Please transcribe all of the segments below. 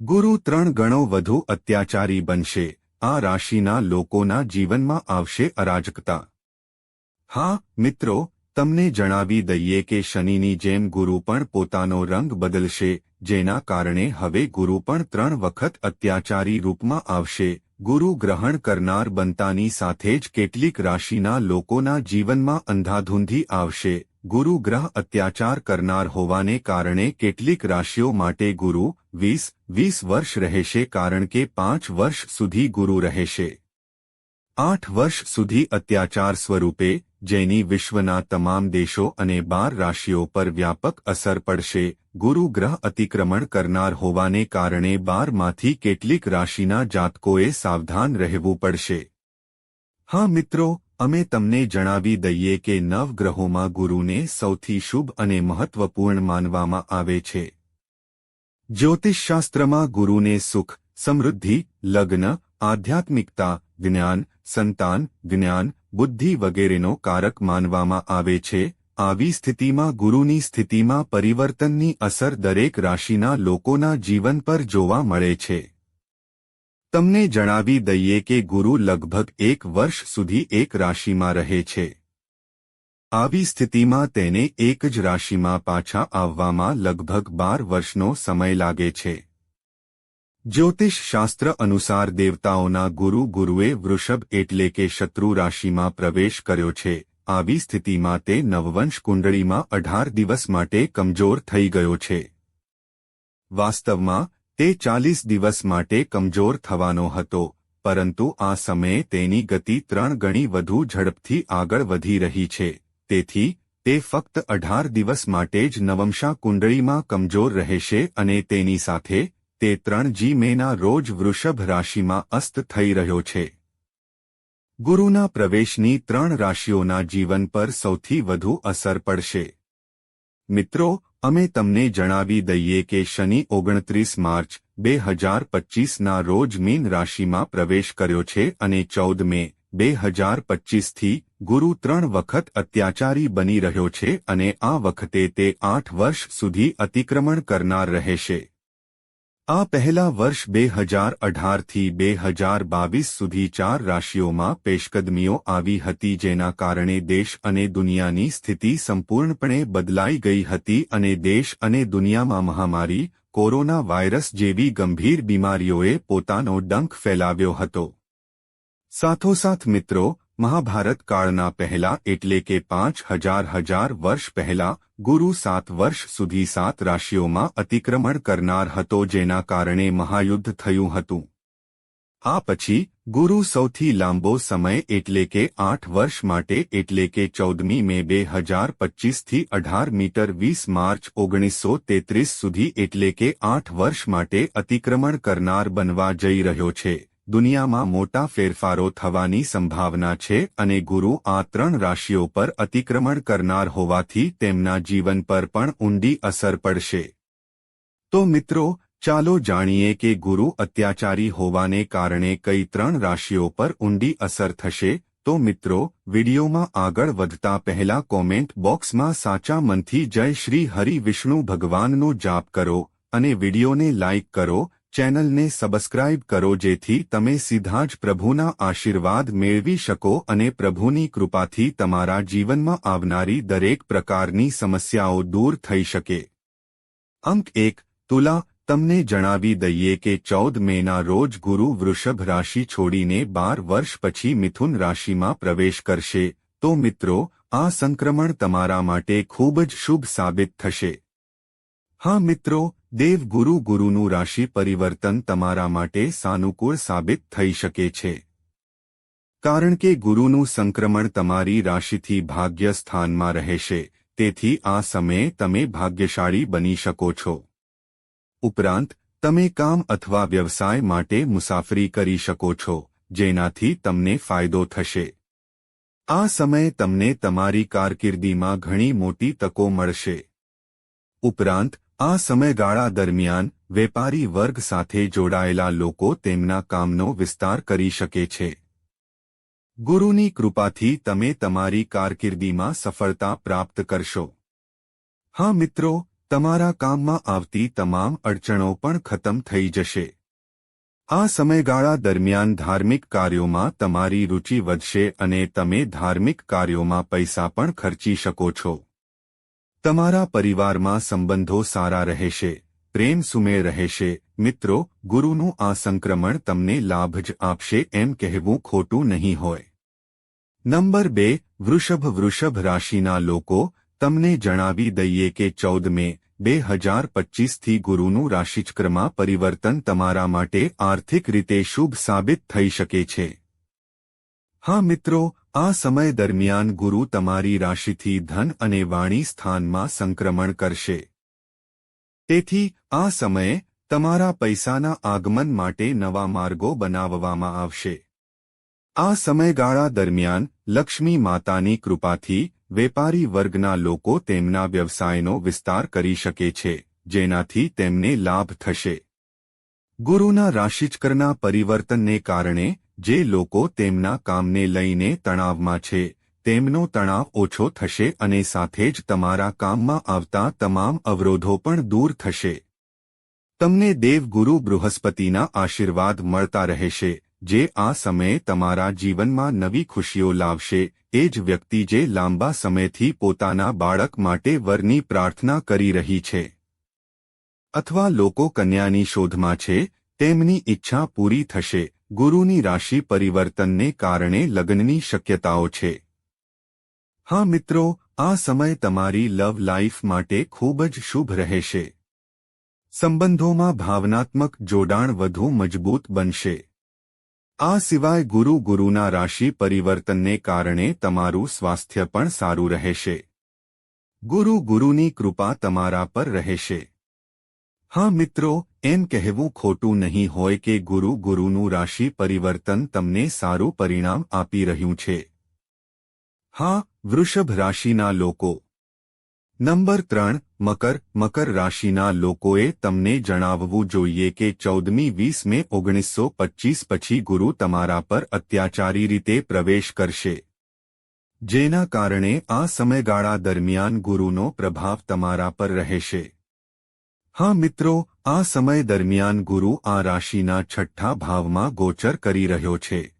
ગુરુ ત્રણ ગણો વધુ અત્યાચારી બનશે. આ રાશિના લોકોના જીવનમાં આવશે અરાજકતા. હા, મિત્રો, તમને જણાવી દઈએ કે શનિની જેમ ગુરુ પણ પોતાનો રંગ બદલશે, જેના કારણે હવે ગુરુ પણ ત્રણ વખત અત્યાચારી રૂપમાં આવશે. ગુરુ ગ્રહણ કરનાર બનતાની સાથે જ કેટલીક રાશિના લોકોના જીવનમાં અંધાધૂંધી આવશે. ગુરુ ગ્રહ અત્યાચાર કરનાર હોવાને કારણે કેટલીક રાશિઓ માટે ગુરુ વીસ વીસ વર્ષ રહેશે કારણ કે પાંચ વર્ષ સુધી ગુરુ રહેશે. આઠ વર્ષ સુધી અત્યાચાર સ્વરૂપે, જેની વિશ્વના તમામ દેશો અને બાર રાશિઓ પર વ્યાપક અસર પડશે, ગુરુ ગ્રહ અતિક્રમણ કરનાર હોવાને કારણે બારમાંથી કેટલીક રાશિના જાતકોએ સાવધાન રહેવું પડશે. હા મિત્રો અમે તમને જણાવી દઈએ કે નવગ્રહોમાં ગુરુને સૌથી શુભ અને મહત્વપૂર્ણ માનવામાં આવે છે. જ્યોતિષશાસ્ત્રમાં ગુરુને સુખ, સમૃદ્ધિ, લગ્ન, આધ્યાત્મિકતા, જ્ઞાન, સંતાન, જ્ઞાન, બુદ્ધિ વગેરેનો કારક માનવામાં આવે છે. આવી સ્થિતિમાં ગુરુની સ્થિતિમાં પરિવર્તનની અસર દરેક રાશિના લોકોના જીવન પર જોવા મળે છે. તમને જણાવી દઈએ કે ગુરુ લગભગ એક વર્ષ સુધી એક રાશિમાં રહે છે. આવી સ્થિતિમાં તેને એક જ રાશિમાં પાછા આવવામાં લગભગ બાર વર્ષનો સમય લાગે છે. જ્યોતિષ શાસ્ત્ર અનુસાર દેવતાઓના ગુરુ ગુરુએ વૃષભ એટલે કે શત્રુ રાશિમાં પ્રવેશ કર્યો છે. આવી સ્થિતિમાં તે નવવંશ કુંડળીમાં અઢાર દિવસ માટે કમજોર થઈ ગયો છે. વાસ્તવમાં તે ચાલીસ દિવસ માટે કમજોર થવાનો હતો, પરંતુ આ સમયે તેની ગતિ ત્રણ ગણી વધુ ઝડપથી આગળ વધી રહી છે, તેથી તે ફક્ત અઢાર દિવસ માટે જ નવમશા કુંડળીમાં કમજોર રહેશે અને તેની સાથે તે ત્રણ જી મેના રોજ વૃષભ રાશિમાં અસ્ત થઈ રહ્યો છે. ગુરુના પ્રવેશની ત્રણ રાશિઓના જીવન પર સૌથી વધુ અસર પડશે. મિત્રો અમે તમને જણાવી દઈએ કે શનિ ઓગણત્રીસ માર્ચ, બે હજાર પચ્ચીસના રોજ મીન રાશિમાં પ્રવેશ કર્યો છે અને ચૌદ મે, બે હજાર પચ્ચીસથી ગુરુ ત્રણ વખત અત્યાચારી બની રહ્યો છે અને આ વખતે તે આઠ વર્ષ સુધી અતિક્રમણ કરનાર રહેશે. આ પહેલા વર્ષ બે હજાર અઢારથી બે હજાર બાવીસ સુધી ચાર રાશિઓમાં પેશકદમીઓ આવી હતી જેના કારણે દેશ અને દુનિયાની સ્થિતિ સંપૂર્ણપણે બદલાઈ ગઈ હતી અને દેશ અને દુનિયામાં મહામારી, કોરોના વાયરસ જેવી ગંભીર બીમારીઓએ પોતાનો ડંખ ફેલાવ્યો હતો. સાથોસાથ મિત્રો મહાભારત કાળના પહેલા એટલે કે પાંચ હજાર હજાર વર્ષ પહેલા, ગુરુ સાત વર્ષ સુધી સાત રાશિઓમાં અતિક્રમણ કરનાર હતો જેના કારણે મહાયુદ્ધ થયું હતું. આ પછી, ગુરુ સૌથી લાંબો સમય એટલે કે આઠ વર્ષ માટે એટલે કે ચૌદમી મે બે હજાર પચ્ચીસથી અઢાર મીટર વીસ માર્ચ ઓગણીસો તેત્રીસ સુધી એટલે કે આઠ વર્ષ માટે અતિક્રમણ કરનાર બનવા જઈ રહ્યો છે. દુનિયામાં મોટા ફેરફારો થવાની સંભાવના છે અને ગુરુ આ ત્રણ રાશિઓ પર અતિક્રમણ કરનાર હોવાથી તેમના જીવન પર પણ ઊંડી અસર પડશે. તો મિત્રો, ચાલો જાણીએ કે ગુરુ અત્યાચારી હોવાને કારણે કઈ ત્રણ રાશિઓ પર ઊંડી અસર થશે. તો મિત્રો, વિડીયોમાં આગળ વધતા પહેલા કોમેન્ટ બોક્સમાં સાચા મનથી જય શ્રી હરિ વિષ્ણુ ભગવાનનો જાપ કરો અને વિડીયોને લાઇક કરો ચેનલને સબસ્ક્રાઇબ કરો જેથી તમે સીધા જ પ્રભુના આશીર્વાદ મેળવી શકો અને પ્રભુની કૃપાથી તમારા જીવનમાં આવનારી દરેક પ્રકારની સમસ્યાઓ દૂર થઈ શકે. અંક એક, તુલા, તમને જણાવી દઈએ કે ચૌદ મેના રોજ ગુરુ વૃષભ રાશિ છોડીને બાર વર્ષ પછી મિથુન રાશિમાં પ્રવેશ કરશે. તો મિત્રો, આ સંક્રમણ તમારા માટે ખૂબ જ શુભ સાબિત થશે. હા મિત્રો દેવ ગુરુ ગુરુનું રાશિ પરિવર્તન તમારા માટે સાનુકૂળ સાબિત થઈ શકે છે. કારણ કે ગુરુનું સંક્રમણ તમારી રાશિથી ભાગ્ય સ્થાનમાં રહેશે, તેથી આ સમયે તમે ભાગ્યશાળી બની શકો છો. ઉપરાંત, તમે કામ અથવા વ્યવસાય માટે મુસાફરી કરી શકો છો, જેનાથી તમને ફાયદો થશે. આ સમયે તમને તમારી કારકિર્દીમાં ઘણી મોટી તકો મળશે. ઉપરાંત આ સમયગાળા દરમિયાન વેપારી વર્ગ સાથે જોડાયેલા લોકો તેમના કામનો વિસ્તાર કરી શકે છે. ગુરુની કૃપાથી તમે તમારી કારકિર્દીમાં સફળતા પ્રાપ્ત કરશો. હા મિત્રો, તમારા કામમાં આવતી તમામ અડચણો પણ ખતમ થઈ જશે. આ સમયગાળા દરમિયાન ધાર્મિક કાર્યોમાં તમારી રુચિ વધશે અને તમે ધાર્મિક કાર્યોમાં પૈસા પણ ખર્ચી શકો છો. તમારા પરિવારમાં સંબંધો સારા રહેશે, પ્રેમ સુમેળ રહેશે, મિત્રો, ગુરુનું આ સંક્રમણ તમને લાભ જ આપશે એમ કહેવું ખોટું નહીં હોય. નંબર બે, વૃષભ વૃષભ રાશિના લોકો, તમને જણાવી દઈએ કે ચૌદ મે, બે હજાર પચ્ચીસથી ગુરુનું રાશિચક્રમાં પરિવર્તન તમારા માટે આર્થિક રીતે શુભ સાબિત થઈ શકે છે. હા મિત્રો, આ સમય દરમિયાન ગુરુ તમારી રાશિથી ધન અને વાણી સ્થાનમાં સંક્રમણ કરશે. તેથી, આ સમયે તમારા પૈસાના આગમન માટે નવા માર્ગો બનાવવામાં આવશે. આ સમયગાળા દરમિયાન લક્ષ્મી માતાની કૃપાથી વેપારી વર્ગના લોકો તેમના વ્યવસાયનો વિસ્તાર કરી શકે છે, જેનાથી તેમને લાભ થશે. ગુરુના રાશિચક્રના પરિવર્તનને કારણે જે લોકો તેમના કામને લઈને તણાવમાં છે, તેમનો તણાવ ઓછો થશે અને સાથે જ તમારા કામમાં આવતા તમામ અવરોધો પણ દૂર થશે. તમને દેવગુરુ બૃહસ્પતિના આશીર્વાદ મળતા રહેશે, જે આ સમયે તમારા જીવનમાં નવી ખુશીઓ લાવશે, એ જ વ્યક્તિ જે લાંબા સમયથી પોતાના બાળક માટે વરની પ્રાર્થના કરી રહી છે. અથવા લોકો કન્યાની શોધમાં છે, તેમની ઈચ્છા પૂરી થશે ગુરુની રાશિ પરિવર્તનને કારણે લગ્નની શક્યતાઓ છે. હા મિત્રો, આ સમય તમારી લવ લાઈફ માટે ખૂબ જ શુભ રહેશે. સંબંધોમાં ભાવનાત્મક જોડાણ વધુ મજબૂત બનશે. આ સિવાય ગુરુ ગુરુના રાશિ પરિવર્તનને કારણે તમારું સ્વાસ્થ્ય પણ સારું રહેશે. ગુરુ ગુરુની કૃપા તમારા પર રહેશે. હા મિત્રો, એમ કહેવું ખોટું નહીં હોય કે ગુરુ ગુરુનું રાશિ પરિવર્તન તમને સારું પરિણામ આપી રહ્યું છે. હા, વૃષભ રાશિના લોકો. નંબર ત્રણ, મકર મકર રાશિના લોકોએ તમને જણાવવું જોઈએ કે ચૌદમી વીસ મે ઓગણીસો પચ્ચીસ પછી ગુરુ તમારા પર અત્યાચારી રીતે પ્રવેશ કરશે. જેના કારણે આ સમયગાળા દરમિયાન ગુરુનો પ્રભાવ તમારા પર રહેશે. હા મિત્રો, આ સમય દરમિયાન ગુરુ આ રાશિના છઠ્ઠા ભાવમાં ગોચર કરી રહ્યો છે.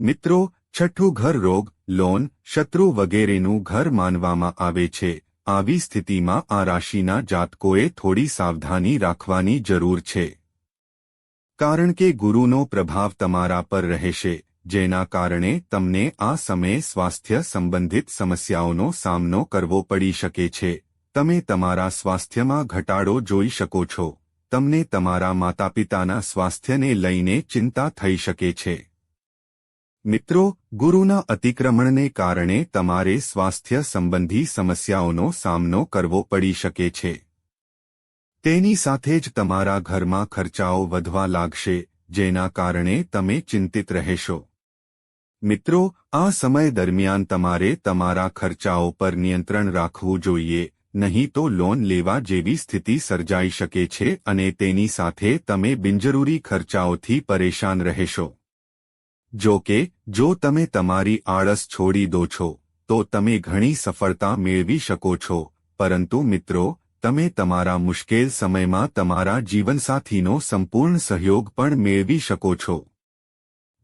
મિત્રો, છઠ્ઠું ઘર રોગ, લોન, શત્રુ વગેરેનું ઘર માનવામાં આવે છે. આવી સ્થિતિમાં આ રાશિના જાતકોએ થોડી સાવધાની રાખવાની જરૂર છે. કારણ કે ગુરુનો પ્રભાવ તમારા પર રહેશે, જેના કારણે તમને આ સમયે સ્વાસ્થ્ય સંબંધિત સમસ્યાઓનો સામનો કરવો પડી શકે છે. તમે તમારા સ્વાસ્થ્યમાં ઘટાડો જોઈ શકો છો. તમને તમારા માતાપિતાના સ્વાસ્થ્યને લઈને ચિંતા થઈ શકે છે. મિત્રો, ગુરુના અતિક્રમણને કારણે તમારે સ્વાસ્થ્ય સંબંધી સમસ્યાઓનો સામનો કરવો પડી શકે છે. તેની સાથે જ તમારા ઘરમાં ખર્ચાઓ વધવા લાગશે, જેના કારણે તમે ચિંતિત રહેશો. મિત્રો, આ સમય દરમિયાન તમારે તમારા ખર્ચાઓ પર નિયંત્રણ રાખવું જોઈએ નહીં તો લોન લેવા જેવી સ્થિતિ સર્જાઈ શકે છે અને તેની સાથે તમે બિનજરૂરી ખર્ચાઓથી પરેશાન રહેશો. જો કે, જો તમે તમારી આળસ છોડી દો છો, તો તમે ઘણી સફળતા મેળવી શકો છો, પરંતુ મિત્રો, તમે તમારા મુશ્કેલ સમયમાં તમારા જીવનસાથીનો સંપૂર્ણ સહયોગ પણ મેળવી શકો છો.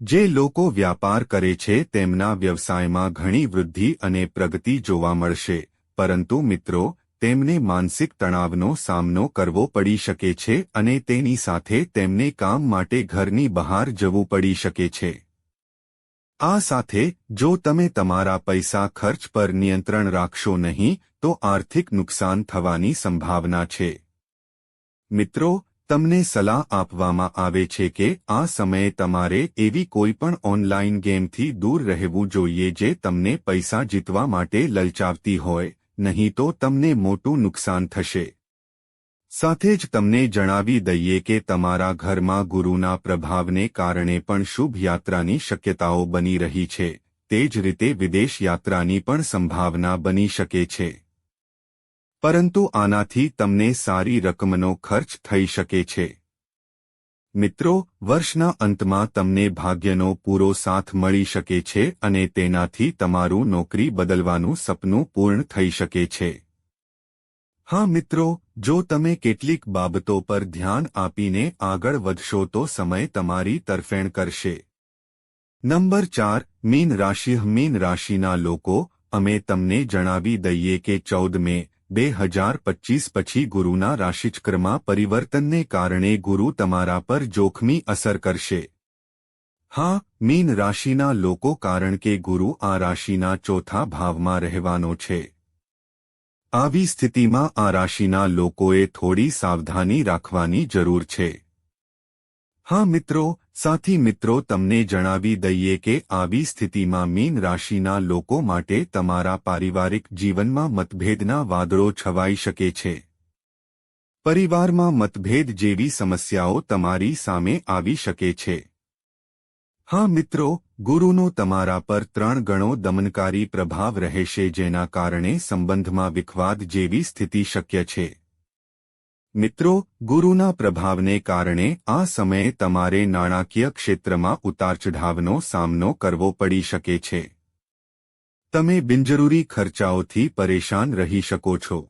જે લોકો વ્યાપાર કરે છે તેમના વ્યવસાયમાં ઘણી વૃદ્ધિ અને પ્રગતિ જોવા મળશે, પરંતુ મિત્રો તેમને માનસિક તણાવનો સામનો કરવો પડી શકે છે અને તેની સાથે તેમને કામ માટે ઘરની બહાર જવું પડી શકે છે. આ સાથે, જો તમે તમારા પૈસા ખર્ચ પર નિયંત્રણ રાખશો નહીં, તો આર્થિક નુકસાન થવાની સંભાવના છે. મિત્રો, તમને સલાહ આપવામાં આવે છે કે આ સમયે તમારે એવી કોઈ પણ ઓનલાઇન ગેમથી દૂર રહેવું જોઈએ જે તમને પૈસા જીતવા માટે લલચાવતી હોય. નહીં તો તમને મોટું નુકસાન થશે. સાથે જ તમને જણાવી દઈએ કે તમારા ઘરમાં ગુરુના પ્રભાવને કારણે પણ શુભ યાત્રાની શક્યતાઓ બની રહી છે, તે જ રીતે વિદેશ યાત્રાની પણ સંભાવના બની શકે છે. પરંતુ આનાથી તમને સારી રકમનો ખર્ચ થઈ શકે છે. મિત્રો, વર્ષના અંતમાં તમને ભાગ્યનો પૂરો સાથ મળી શકે છે અને તેનાથી તમારું નોકરી બદલવાનું સપનું પૂર્ણ થઈ શકે છે. હા મિત્રો, જો તમે કેટલીક બાબતો પર ધ્યાન આપીને આગળ વધશો તો સમય તમારી તરફેણ કરશે. નંબર ચાર, મીન રાશિ મીન રાશિના લોકો, અમે તમને જણાવી દઈએ કે ચૌદ મે બે હજાર પચીસ પછી ગુરુના રાશિચક્રમાં પરિવર્તનને કારણે ગુરુ તમારા પર જોખમી અસર કરશે. હા, મીન રાશિના લોકો કારણ કે ગુરુ આ રાશિના ચોથા ભાવમાં રહેવાનો છે. આવી સ્થિતિમાં આ રાશિના લોકોએ થોડી સાવધાની રાખવાની જરૂર છે. હા મિત્રો સાથી મિત્રો, તમને જણાવી દઈએ કે આવી સ્થિતિમાં મીન રાશિના લોકો માટે તમારા પારિવારિક જીવનમાં મતભેદના વાદળો છવાઈ શકે છે. પરિવારમાં મતભેદ જેવી સમસ્યાઓ તમારી સામે આવી શકે છે. હા મિત્રો, ગુરુનો તમારા પર ત્રણ ગણો દમનકારી પ્રભાવ રહેશે જેના કારણે સંબંધમાં વિખવાદ જેવી સ્થિતિ શક્ય છે. મિત્રો, ગુરુના પ્રભાવને કારણે આ સમયે તમારે નાણાકીય ક્ષેત્રમાં ઉતારચઢાવનો સામનો કરવો પડી શકે છે. તમે બિનજરૂરી ખર્ચાઓથી પરેશાન રહી શકો છો.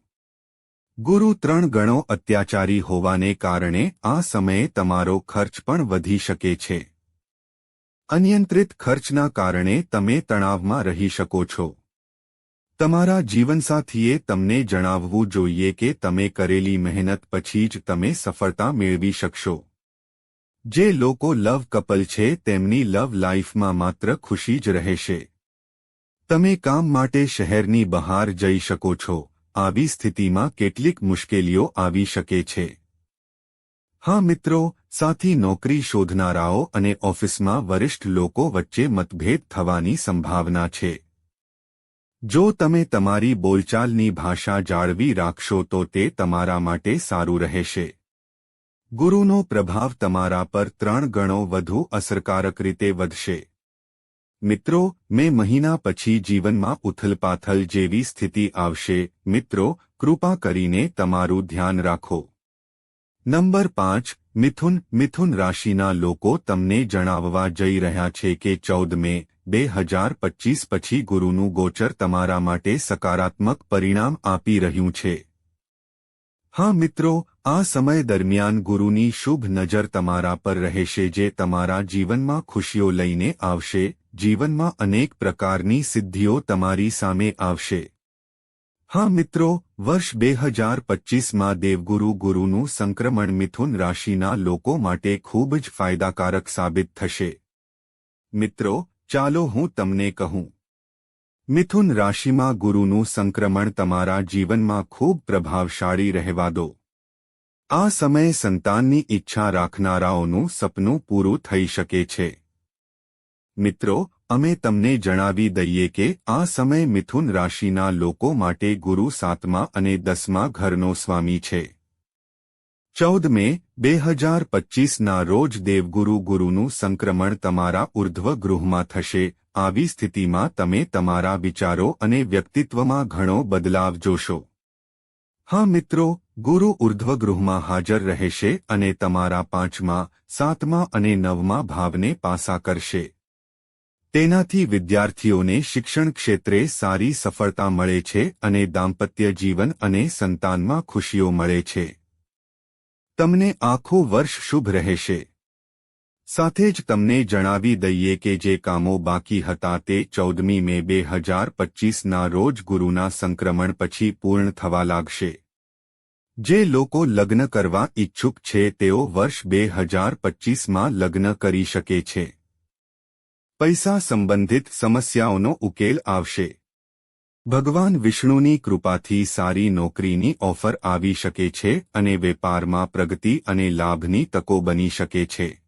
ગુરુ ત્રણ ગણો અત્યાચારી હોવાને કારણે આ સમયે તમારો ખર્ચ પણ વધી શકે છે. અનિયંત્રિત ખર્ચના કારણે તમે તણાવમાં રહી શકો છો. તમારા જીવનસાથીએ તમને જણાવવું જોઈએ કે તમે કરેલી મહેનત પછી જ તમે સફળતા મેળવી શકશો. જે લોકો લવ કપલ છે, તેમની લવ લાઈફમાં માત્ર ખુશી જ રહેશે. તમે કામ માટે શહેરની બહાર જઈ શકો છો. આવી સ્થિતિમાં કેટલીક મુશ્કેલીઓ આવી શકે છે. હા મિત્રો, સાથી નોકરી શોધનારાઓ અને ઓફિસમાં વરિષ્ઠ લોકો વચ્ચે મતભેદ થવાની સંભાવના છે. જો તમે તમારી બોલચાલની ભાષા જાળવી રાખશો તો તે તમારા માટે સારું રહેશે. ગુરુનો પ્રભાવ તમારા પર ત્રણ ગણો વધુ અસરકારક રીતે વધશે. મિત્રો, મે મહિના પછી જીવનમાં ઉથલપાથલ જેવી સ્થિતિ આવશે. મિત્રો, કૃપા કરીને તમારું ધ્યાન રાખો. નંબર પાંચ, મિથુન મિથુન રાશિના લોકો તમને જણાવવા જઈ રહ્યા છે કે ચૌદ મે, બે હજાર પચીસ પછી ગુરુનું ગોચર તમારા માટે સકારાત્મક પરિણામ આપી રહ્યું છે. હા મિત્રો, આ સમય દરમિયાન ગુરુની શુભ નજર તમારા પર રહેશે જે તમારા જીવનમાં ખુશીઓ લઈને આવશે, જીવનમાં અનેક પ્રકારની સિદ્ધિઓ તમારી સામે આવશે. હા મિત્રો, વર્ષ બે હજાર પચીસમાં દેવગુરુ ગુરુનું સંક્રમણ મિથુન રાશિના લોકો માટે ખૂબ જ ફાયદાકારક સાબિત થશે. મિત્રો, ચાલો હું તમને કહું. મિથુન રાશિમાં ગુરુનું સંક્રમણ તમારા જીવનમાં ખૂબ પ્રભાવશાળી રહેવા દો. આ સમયે સંતાનની ઈચ્છા રાખનારાઓનું સપનું પૂરું થઈ શકે છે. મિત્રો અમે તમને જણાવી દઈએ કે આ સમય મિથુન રાશિના લોકો માટે ગુરુ સાતમા અને દસમા ઘરનો સ્વામી છે. ચૌદ મે બે હજાર પચીસના રોજ દેવગુરુ ગુરુનું સંક્રમણ તમારા ઉર્ધ્વ ગૃહમાં થશે. આવી સ્થિતિમાં તમે તમારા વિચારો અને વ્યક્તિત્વમાં ઘણો બદલાવ જોશો. હા મિત્રો, ગુરુ ઉર્ધ્વગૃહમાં હાજર રહેશે અને તમારા પાંચમા, સાતમા અને નવમા ભાવને પાસા કરશે. તેનાથી વિદ્યાર્થીઓને શિક્ષણ ક્ષેત્રે સારી સફળતા મળે છે અને દાંપત્ય જીવન અને સંતાનમાં ખુશીઓ મળે છે. તમને આખો વર્ષ શુભ રહેશે. સાથે જ તમને જણાવી દઈએ કે જે કામો બાકી હતા તે ચૌદમી મે બે હજાર પચીસના રોજ ગુરુના સંક્રમણ પછી પૂર્ણ થવા લાગશે. જે લોકો લગ્ન કરવા ઇચ્છુક છે તેઓ વર્ષ બે હજાર પચીસમાં લગ્ન કરી શકે છે. પૈસા સંબંધિત સમસ્યાઓનો ઉકેલ આવશે. ભગવાન વિષ્ણુની કૃપાથી સારી નોકરીની ઓફર આવી શકે છે અને વેપારમાં પ્રગતિ અને લાભની તકો બની શકે છે.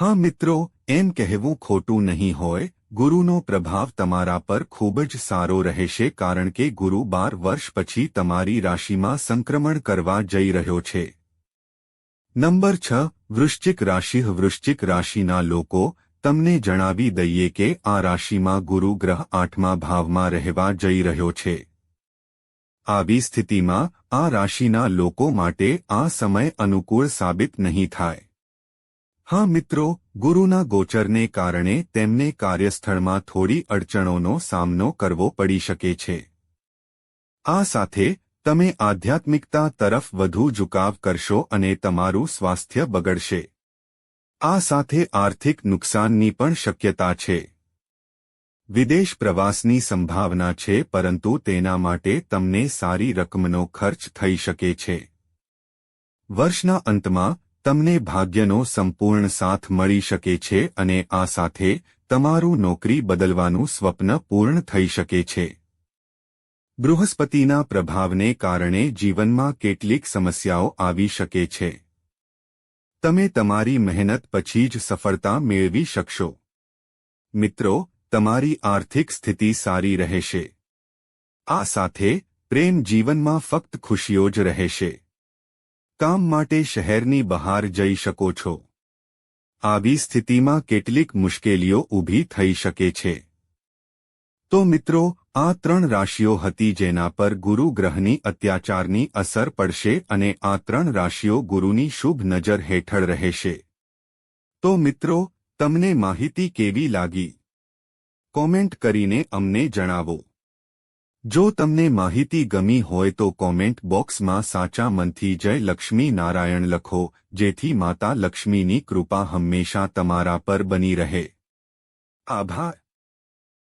હા મિત્રો, એમ કહેવું ખોટું નહીં હોય, ગુરુનો પ્રભાવ તમારા પર ખૂબ જ સારો રહેશે કારણ કે ગુરુ બાર વર્ષ પછી તમારી રાશિમાં સંક્રમણ કરવા જઈ રહ્યો છે. નંબર છ, વૃશ્ચિક રાશિ, વૃશ્ચિક રાશિના લોકો તમને જણાવી દઈએ કે આ રાશિમાં ગુરુ ગ્રહ આઠમા ભાવમાં રહેવા જઈ રહ્યો છે. આવી સ્થિતિમાં આ રાશિના લોકો માટે આ સમય અનુકૂળ સાબિત નહીં થાય. હા મિત્રો, ગુરુના ગોચરને કારણે તેમને કાર્યસ્થળમાં થોડી અડચણોનો સામનો કરવો પડી શકે છે. આ સાથે, તમે આધ્યાત્મિકતા તરફ વધુ ઝુકાવ કરશો અને તમારું સ્વાસ્થ્ય બગડશે. આ સાથે આર્થિક નુકસાનની પણ શક્યતા છે. વિદેશ પ્રવાસની સંભાવના છે, પરંતુ તેના માટે તમને સારી રકમનો ખર્ચ થઈ શકે છે. વર્ષના અંતમાં, તમને ભાગ્યનો સંપૂર્ણ સાથ મળી શકે છે અને આ સાથે, તમારું નોકરી બદલવાનું સ્વપ્ન પૂર્ણ થઈ શકે છે. બૃહસ્પતિના પ્રભાવને કારણે જીવનમાં કેટલીક સમસ્યાઓ આવી શકે છે. તમે તમારી મહેનત પછી જ સફળતા મેળવી શકશો. મિત્રો, તમારી આર્થિક સ્થિતિ સારી રહેશે. આ સાથે પ્રેમ જીવનમાં ફક્ત ખુશીઓ જ રહેશે. કામ માટે શહેરની બહાર જઈ શકો છો. આવી સ્થિતિમાં કેટલીક મુશ્કેલીઓ ઊભી થઈ શકે છે. તો મિત્રો, આ ત્રણ રાશિઓ હતી જેના પર ગુરુ ગ્રહની અત્યાચારની અસર પડશે અને આ ત્રણ રાશિઓ ગુરુની શુભ નજર હેઠળ રહેશે. તો મિત્રો, તમને માહિતી કેવી લાગી? કોમેન્ટ કરીને અમને જણાવો. જો તમને માહિતી ગમી હોય તો કોમેન્ટ બોક્સમાં સાચા મનથી જય લક્ષ્મી નારાયણ લખો, જેથી માતા લક્ષ્મીની કૃપા હંમેશા તમારા પર બની રહે. આભાર.